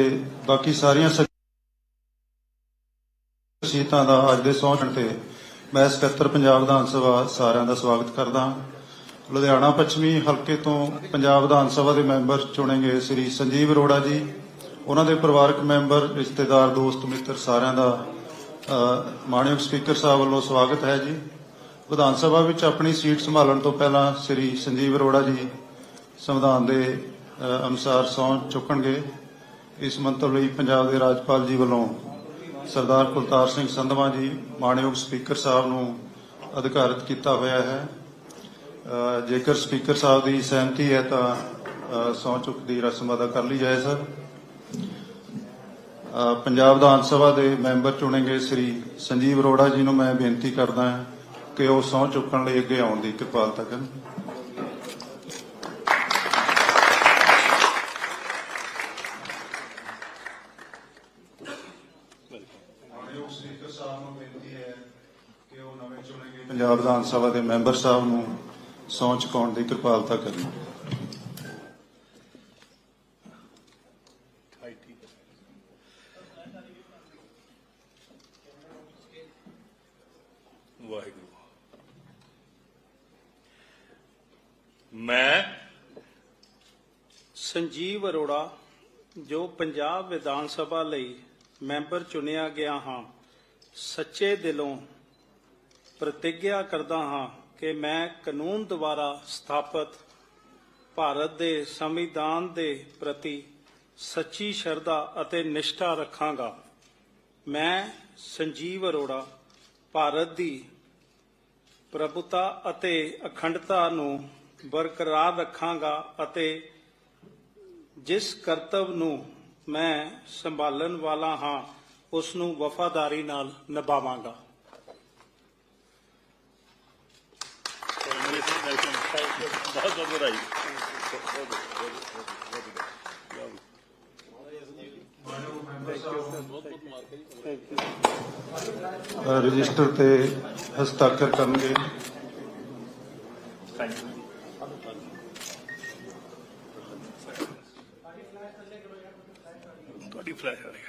ਤੇ ਬਾਕੀ ਸਾਰੀਆਂ ਸੀਤਾਂ ਦਾ ਅੱਜ ਦੇ ਸਹੁੰ ਤੇ ਮੈਂ ਸਕੱਤਰ ਪੰਜਾਬ ਵਿਧਾਨ ਸਭਾ ਸਾਰਿਆਂ ਦਾ ਸਵਾਗਤ ਕਰਦਾ ਹਾਂ। ਲੁਧਿਆਣਾ ਪੱਛਮੀ ਹਲਕੇ ਤੋਂ ਪੰਜਾਬ ਵਿਧਾਨ ਸਭਾ ਦੇ ਮੈਂਬਰ ਚੁਣੇ ਗਏ ਸ੍ਰੀ ਸੰਜੀਵ ਅਰੋੜਾ ਜੀ। ਉਹਨਾਂ ਦੇ ਪਰਿਵਾਰਕ ਮੈਂਬਰ ਰਿਸ਼ਤੇਦਾਰ ਦੋਸਤ ਮਿੱਤਰ ਸਾਰਿਆਂ ਦਾ ਅ, ਮਾਣਯੋਗ ਸਪੀਕਰ ਸਾਹਿਬ ਵੱਲੋਂ ਸਵਾਗਤ ਹੈ ਜੀ। ਵਿਧਾਨ ਸਭਾ ਵਿੱਚ ਆਪਣੀ ਸੀਟ ਸੰਭਾਲਣ ਤੋਂ ਪਹਿਲਾਂ ਸ੍ਰੀ ਸੰਜੀਵ ਅਰੋੜਾ ਜੀ ਸੰਵਿਧਾਨ ਦੇ ਅਨੁਸਾਰ ਸਹੁੰ ਚੁੱਕਣਗੇ। ਇਸ ਮੰਤਵ ਲਈ ਪੰਜਾਬ ਦੇ ਰਾਜਪਾਲ ਜੀ ਵੱਲੋਂ ਸਰਦਾਰ ਕੁਲਤਾਰ ਸਿੰਘ ਸੰਧਵਾ ਜੀ ਮਾਣਯੋਗ ਸਪੀਕਰ ਸਾਹਿਬ ਨੂੰ ਅਧਿਕਾਰਤ ਕੀਤਾ ਹੋਇਆ ਹੈ। ਜੇਕਰ ਸਪੀਕਰ ਸਾਹਿਬ ਦੀ ਸਹਿਮਤੀ ਹੈ ਤਾਂ ਅ, ਸਹੁੰ ਚੁੱਕ ਦੀ ਰਸਮ ਅਦਾ ਕਰ ਲਈ ਜਾਏ ਸਰ। ਪੰਜਾਬ ਵਿਧਾਨ ਸਭਾ ਦੇ ਮੈਂਬਰ ਚੁਣੇ ਗਏ ਸ੍ਰੀ ਸੰਜੀਵ ਅਰੋੜਾ ਜੀ ਨੂੰ ਮੈਂ ਬੇਨਤੀ ਕਰਦਾ ਹਾਂ ਕਿ ਉਹ ਸਹੁੰ ਚੁੱਕਣ ਲਈ ਅੱਗੇ ਆਉਣ ਦੀ ਕਿਰਪਾਲਤਾ ਕਰਨ। ਸਪੀਕਰ ਸਾਹਿਬ ਨੂੰ ਬੇਨਤੀ ਹੈ ਕਿ ਉਹ ਨਵੇਂ ਚੁਣੇ ਗਏ ਪੰਜਾਬ ਵਿਧਾਨ ਸਭਾ ਦੇ ਮੈਂਬਰ ਸਾਹਿਬ ਨੂੰ ਸਹੁੰ ਚੁਕਾਉਣ ਦੀ ਕਿਰਪਾਲਤਾ ਕਰਨ। ਮੈਂ ਸੰਜੀਵ ਅਰੋੜਾ, ਜੋ ਪੰਜਾਬ ਵਿਧਾਨ ਸਭਾ ਲਈ ਮੈਂਬਰ ਚੁਣਿਆ ਗਿਆ ਹਾਂ। ਸੱਚੇ ਦਿਲੋਂ ਪ੍ਰਤੀਗਿਆ ਕਰਦਾ ਹਾਂ ਕਿ ਮੈਂ ਕਾਨੂੰਨ ਦੁਆਰਾ ਸਥਾਪਿਤ ਭਾਰਤ ਦੇ ਸੰਵਿਧਾਨ ਦੇ ਪ੍ਰਤੀ ਸੱਚੀ ਸ਼ਰਧਾ ਅਤੇ ਨਿਸ਼ਠਾ ਰੱਖਾਂਗਾ। ਮੈਂ ਸੰਜੀਵ ਅਰੋੜਾ, ਭਾਰਤ ਦੀ ਪ੍ਰਭੁਤਾ ਅਤੇ ਅਖੰਡਤਾ ਨੂੰ ਬਰਕਰਾਰ ਰੱਖਾਂਗਾ ਅਤੇ ਜਿਸ ਕਰਤੱਵ ਨੂੰ ਮੈਂ ਸੰਭਾਲਣ ਵਾਲਾ ਹਾਂ ਉਸ ਨੂੰ ਵਫਾਦਾਰੀ ਨਾਲ ਨਿਭਾਵਾਂਗਾ। ਬਹੁਤ ਬਹੁਤ ਵਧਾਈ ਰਜਿਸਟਰ ਤੇ ਹਸਤਾਖਰ ਕਰਨਗੇ ਥੈਂਕ ਯੂ ਤੁਹਾਡੀ ਫਲੈਸ਼ ਆ ਰਹੀ ਹੈ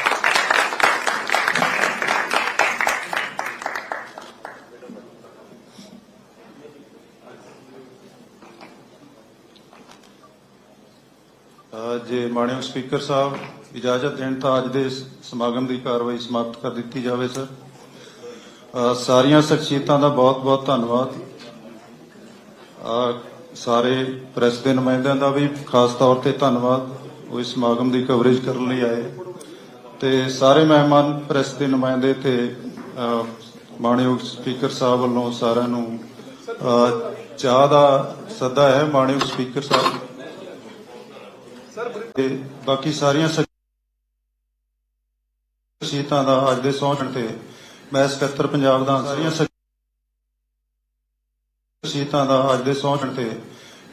ਜੇ ਮਾਨਯੋਗ ਸਪੀਕਰ ਸਾਹਿਬ ਇਜਾਜ਼ਤ ਦੇਣ ਤਾਂ ਅੱਜ ਦੇ ਇਸ ਸਮਾਗਮ ਦੀ ਕਾਰਵਾਈ ਸਮਾਪਤ ਕਰ ਦਿੱਤੀ ਜਾਵੇ, ਸਰ। ਸਾਰੀਆਂ ਸ਼ਖਸੀਅਤਾਂ ਦਾ ਬਹੁਤ-ਬਹੁਤ ਧੰਨਵਾਦ। ਸਾਰੇ ਪ੍ਰੈਸ ਦੇ ਨੁਮਾਇੰਦਿਆਂ ਦਾ ਵੀ ਖਾਸ ਤੌਰ ਤੇ ਧੰਨਵਾਦ, ਉਹ ਇਸ ਸਮਾਗਮ ਦੀ ਕਵਰੇਜ ਕਰਨ ਲਈ ਆਏ। ਤੇ ਸਾਰੇ ਮਹਿਮਾਨ ਪ੍ਰੈਸ ਦੇ ਨੁਮਾਇੰਦੇ ਤੇ ਮਾਣਯੋਗ ਸਪੀਕਰ ਸਾਹਿਬ ਵੱਲੋਂ ਸਾਰਿਆਂ ਨੂੰ ਚਾਹ ਦਾ ਸੱਦਾ ਹੈ ਮਾਣਯੋਗ ਸਪੀਕਰ ਸਾਹਿਬ। ਤੇ ਬਾਕੀ ਸਾਰੀਆਂ ਸ਼ਖਸੀਅਤਾਂ ਦਾ ਅੱਜ ਦੇ ਸਹੁੰ ਤੇ ਮੈਂ ਸਕੱਤਰ ਪੰਜਾਬ ਦਾ ਸਾਰੀਆਂ ਸ਼ਖਸੀਅਤਾਂ ਦਾ ਅੱਜ ਦੇ ਸਹੁੰ ਤੇ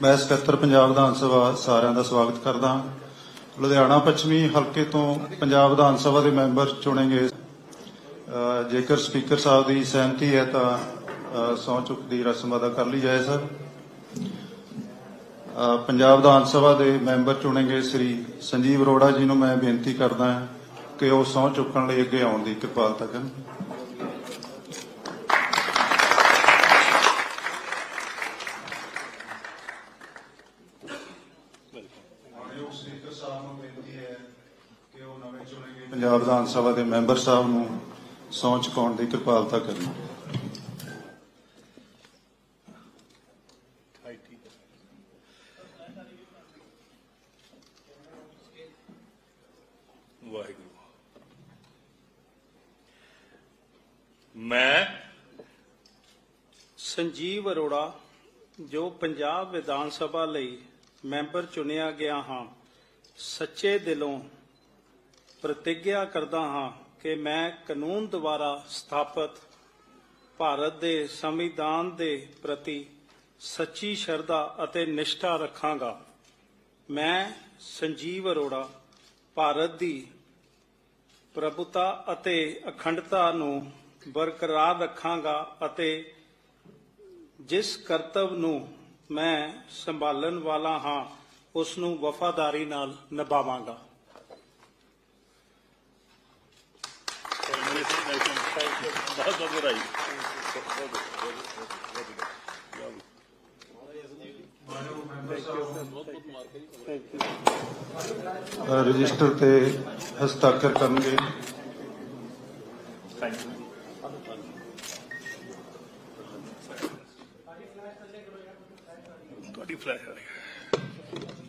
ਮੈਂ ਸਕੱਤਰ ਪੰਜਾਬ ਵਿਧਾਨ ਸਭਾ ਸਾਰਿਆਂ ਦਾ ਸਵਾਗਤ ਕਰਦਾ ਹਾਂ। ਲੁਧਿਆਣਾ ਪੱਛਮੀ ਹਲਕੇ ਤੋਂ ਪੰਜਾਬ ਵਿਧਾਨ ਸਭਾ ਦੇ ਮੈਂਬਰ ਚੁਣੇ ਗਏ ਜੇਕਰ ਸਪੀਕਰ ਸਾਹਿਬ ਦੀ ਸਹਿਮਤੀ ਹੈ ਤਾਂ ਅ, ਸਹੁੰ ਚੁੱਕ ਦੀ ਰਸਮ ਅਦਾ ਕਰ ਲਈ ਜਾਏ ਸਰ ਪੰਜਾਬ ਵਿਧਾਨ ਸਭਾ ਦੇ ਮੈਂਬਰ ਚੁਣੇ ਗਏ ਸ੍ਰੀ ਸੰਜੀਵ ਅਰੋੜਾ ਜੀ ਨੂੰ ਮੈਂ ਬੇਨਤੀ ਕਰਦਾ ਹਾਂ ਕਿ ਉਹ ਸਹੁੰ ਚੁੱਕਣ ਲਈ ਅੱਗੇ ਆਉਣ ਦੀ ਕਿਰਪਾਲਤਾ ਕਰਨ। ਪੰਜਾਬ ਵਿਧਾਨ ਸਭਾ ਦੇ ਮੈਂਬਰ ਸਾਹਿਬ ਨੂੰ ਸਹੁੰ ਚੁਕਾਉਣ ਦੀ ਕਿਰਪਾਲਤਾ ਕਰਨ ਹਾਈ ਠੀਕ ਹੈ ਵਾਹਿਗੁਰੂ ਮੈਂ ਸੰਜੀਵ ਅਰੋੜਾ, ਜੋ ਪੰਜਾਬ ਵਿਧਾਨ ਸਭਾ ਲਈ ਮੈਂਬਰ ਚੁਣਿਆ ਗਿਆ ਹਾਂ, ਸੱਚੇ ਦਿਲੋਂ ਪ੍ਰਤੀਗਿਆ ਕਰਦਾ ਹਾਂ ਕਿ ਮੈਂ ਕਾਨੂੰਨ ਦੁਆਰਾ ਸਥਾਪਿਤ ਭਾਰਤ ਦੇ ਸੰਵਿਧਾਨ ਦੇ ਪ੍ਰਤੀ ਸੱਚੀ ਸ਼ਰਧਾ ਅਤੇ ਨਿਸ਼ਠਾ ਰੱਖਾਂਗਾ। ਮੈਂ ਸੰਜੀਵ ਅਰੋੜਾ, ਭਾਰਤ ਦੀ ਪ੍ਰਭੁਤਾ ਅਤੇ ਅਖੰਡਤਾ ਨੂੰ ਬਰਕਰਾਰ ਰੱਖਾਂਗਾ ਅਤੇ ਜਿਸ ਕਰਤਵ ਨੂੰ ਮੈਂ ਸੰਭਾਲਣ ਵਾਲਾ ਹਾਂ, ਉਸ ਨੂੰ ਵਫਾਦਾਰੀ ਨਾਲ ਨਿਭਾਵਾਂਗਾ। ਰਜਿਸਟਰ ਤੇ ਹਸਤਾਖਰ ਕਰਨਗੇ ਤੁਹਾਡੀ ਫਲੈਸ਼ ਆ ਰਹੀ ਹੈ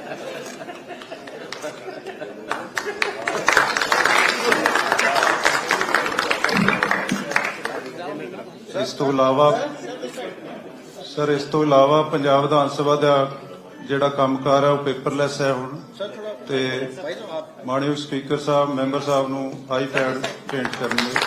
ਇਸ ਤੋਂ ਇਲਾਵਾ ਸਰ ਇਸ ਤੋਂ ਇਲਾਵਾ ਪੰਜਾਬ ਵਿਧਾਨ ਸਭਾ ਦਾ ਜਿਹੜਾ ਕੰਮਕਾਰ ਹੈ ਉਹ ਪੇਪਰਲੈਸ ਹੈ ਹੁਣ। ਤੇ ਮਾਨਯੋਗ ਸਪੀਕਰ ਸਾਹਿਬ ਮੈਂਬਰ ਸਾਹਿਬ ਨੂੰ ਆਈਪੈਡ ਭੇਂਟ ਕਰਨਗੇ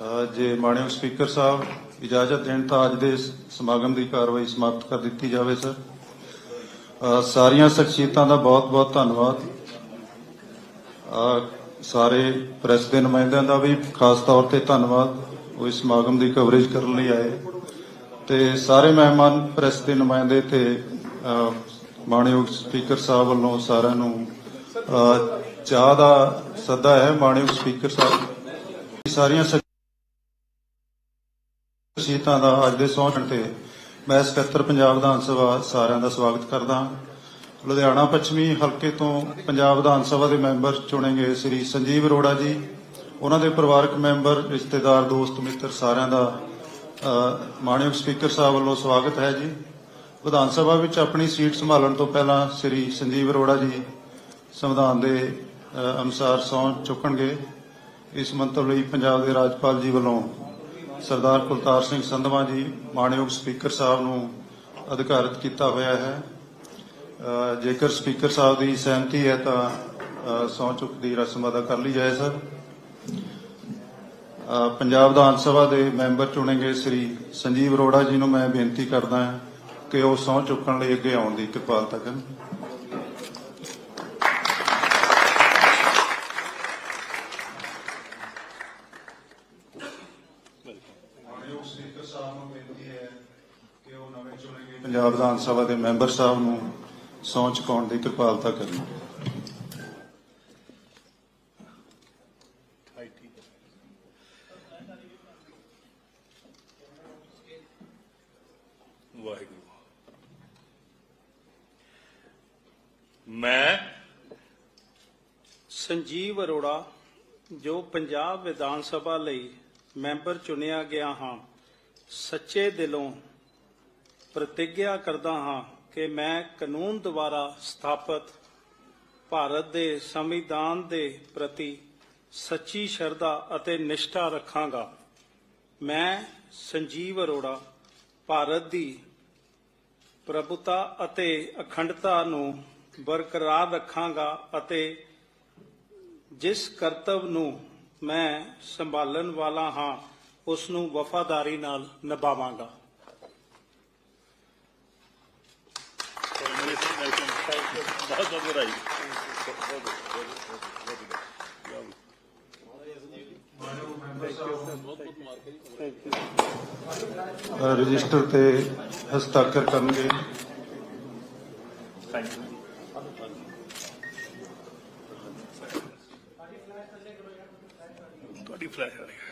ਅ, ਜੇ ਮਾਨਯੋਗ ਸਪੀਕਰ ਸਾਹਿਬ ਇਜਾਜ਼ਤ ਦੇਣ ਤਾਂ ਅੱਜ ਦੇ ਸਮਾਗਮ ਦੀ ਕਾਰਵਾਈ ਸਮਾਪਤ ਕਰ ਦਿੱਤੀ ਜਾਵੇ, ਸਰ। ਸਾਰੀਆਂ ਸ਼ਖਸੀਅਤਾਂ ਦਾ ਬਹੁਤ-ਬਹੁਤ ਧੰਨਵਾਦ। ਸਾਰੇ ਪ੍ਰੈਸ ਦੇ ਨੁਮਾਇੰਦਿਆਂ ਦਾ ਵੀ ਖਾਸ ਤੌਰ ਤੇ ਧੰਨਵਾਦ। ਉਹ ਇਸ ਸਮਾਗਮ ਦੀ ਕਵਰੇਜ ਕਰਨ ਲਈ ਆਏ। ਤੇ ਸਾਰੇ ਮਹਿਮਾਨ ਪ੍ਰੈਸ ਦੇ ਨੁਮਾਇੰਦੇ ਤੇ ਮਾਣਯੋਗ ਸਪੀਕਰ ਸਾਹਿਬ ਵੱਲੋਂ ਸਾਰਿਆਂ ਨੂੰ ਚਾਹ ਦਾ ਸੱਦਾ ਹੈ, ਮਾਣਯੋਗ ਸਪੀਕਰ ਸਾਹਿਬ। ਸਾਰੀਆਂ ਸ਼ਖ- ਦਾ ਅੱਜ ਦੇ ਸਹੁੰ ਤੇ ਮੈਂ ਸਕੱਤਰ ਪੰਜਾਬ ਵਿਧਾਨ ਸਭਾ ਸਾਰਿਆਂ ਦਾ ਸਵਾਗਤ ਕਰਦਾ ਹਾਂ। ਲੁਧਿਆਣਾ ਪੱਛਮੀ ਹਲਕੇ ਤੋਂ ਪੰਜਾਬ ਵਿਧਾਨ ਸਭਾ ਦੇ ਮੈਂਬਰ ਚੁਣੇ ਗਏ ਸ੍ਰੀ ਸੰਜੀਵ ਅਰੋੜਾ ਜੀ। ਉਹਨਾਂ ਦੇ ਪਰਿਵਾਰਕ ਮੈਂਬਰ ਰਿਸ਼ਤੇਦਾਰ ਦੋਸਤ ਮਿੱਤਰ ਸਾਰਿਆਂ ਦਾ ਅ, ਮਾਣਯੋਗ ਸਪੀਕਰ ਸਾਹਿਬ ਵੱਲੋਂ ਸਵਾਗਤ ਹੈ ਜੀ। ਵਿਧਾਨ ਸਭਾ ਵਿੱਚ ਆਪਣੀ ਸੀਟ ਸੰਭਾਲਣ ਤੋਂ ਪਹਿਲਾਂ ਸ੍ਰੀ ਸੰਜੀਵ ਅਰੋੜਾ ਜੀ ਸੰਵਿਧਾਨ ਦੇ ਅਨੁਸਾਰ ਸਹੁੰ ਚੁੱਕਣਗੇ। ਇਸ ਮੰਤਵ ਲਈ ਪੰਜਾਬ ਦੇ ਰਾਜਪਾਲ ਜੀ ਵੱਲੋਂ ਸਰਦਾਰ ਕੁਲਤਾਰ ਸਿੰਘ ਸੰਧਵਾ ਜੀ ਮਾਣਯੋਗ ਸਪੀਕਰ ਸਾਹਿਬ ਨੂੰ ਅਧਿਕਾਰਤ ਕੀਤਾ ਹੋਇਆ ਹੈ। ਜੇਕਰ ਸਪੀਕਰ ਸਾਹਿਬ ਦੀ ਸਹਿਮਤੀ ਹੈ ਤਾਂ ਅ, ਸਹੁੰ ਚੁੱਕ ਦੀ ਰਸਮ ਅਦਾ ਕਰ ਲਈ ਜਾਏ ਸਰ। ਪੰਜਾਬ ਵਿਧਾਨ ਸਭਾ ਦੇ ਮੈਂਬਰ ਚੁਣੇ ਗਏ ਸ੍ਰੀ ਸੰਜੀਵ ਅਰੋੜਾ ਜੀ ਨੂੰ ਮੈਂ ਬੇਨਤੀ ਕਰਦਾ ਹਾਂ ਕਿ ਉਹ ਸਹੁੰ ਚੁੱਕਣ ਲਈ ਅੱਗੇ ਆਉਣ ਦੀ ਕਿਰਪਾਲਤਾ ਕਰਨ ਮਾਨਯੋਗ ਸਪੀਕਰ ਸਾਹਿਬ ਨੂੰ ਬੇਨਤੀ ਹੈ ਕਿ ਉਹ ਨਵੇਂ ਚੁਣੇ ਗਏ ਪੰਜਾਬ ਵਿਧਾਨ ਸਭਾ ਦੇ ਮੈਂਬਰ ਸਾਹਿਬ ਨੂੰ ਸਹੁੰ ਚੁਕਾਉਣ ਦੀ ਕਿਰਪਾਲਤਾ ਕਰਨ। ਵਾਹਿਗੁਰੂ। ਮੈਂ ਸੰਜੀਵ ਅਰੋੜਾ, ਜੋ ਪੰਜਾਬ ਵਿਧਾਨ ਸਭਾ ਲਈ ਮੈਂਬਰ ਚੁਣਿਆ ਗਿਆ ਹਾਂ, ਸੱਚੇ ਦਿਲੋਂ ਪ੍ਰਤੀਗਿਆ ਕਰਦਾ ਹਾਂ ਕਿ ਮੈਂ ਕਾਨੂੰਨ ਦੁਆਰਾ ਸਥਾਪਿਤ ਭਾਰਤ ਦੇ ਸੰਵਿਧਾਨ ਦੇ ਪ੍ਰਤੀ ਸੱਚੀ ਸ਼ਰਧਾ ਅਤੇ ਨਿਸ਼ਠਾ ਰੱਖਾਂਗਾ। ਮੈਂ ਸੰਜੀਵ ਅਰੋੜਾ, ਭਾਰਤ ਦੀ ਪ੍ਰਭੁਤਾ ਅਤੇ ਅਖੰਡਤਾ ਨੂੰ ਬਰਕਰਾਰ ਰੱਖਾਂਗਾ ਅਤੇ ਜਿਸ ਕਰਤੱਵ ਨੂੰ ਮੈਂ ਸੰਭਾਲਣ ਵਾਲਾ ਹਾਂ, ਉਸ ਨੂੰ ਵਫਾਦਾਰੀ ਨਾਲ ਨਿਭਾਵਾਂਗਾ। ਰਜਿਸਟਰ ਤੇ ਹਸਤਾਖਰ ਕਰਨਗੇ। ਤੁਹਾਡੀ ਫਲੈਸ਼ ਆ ਰਹੀ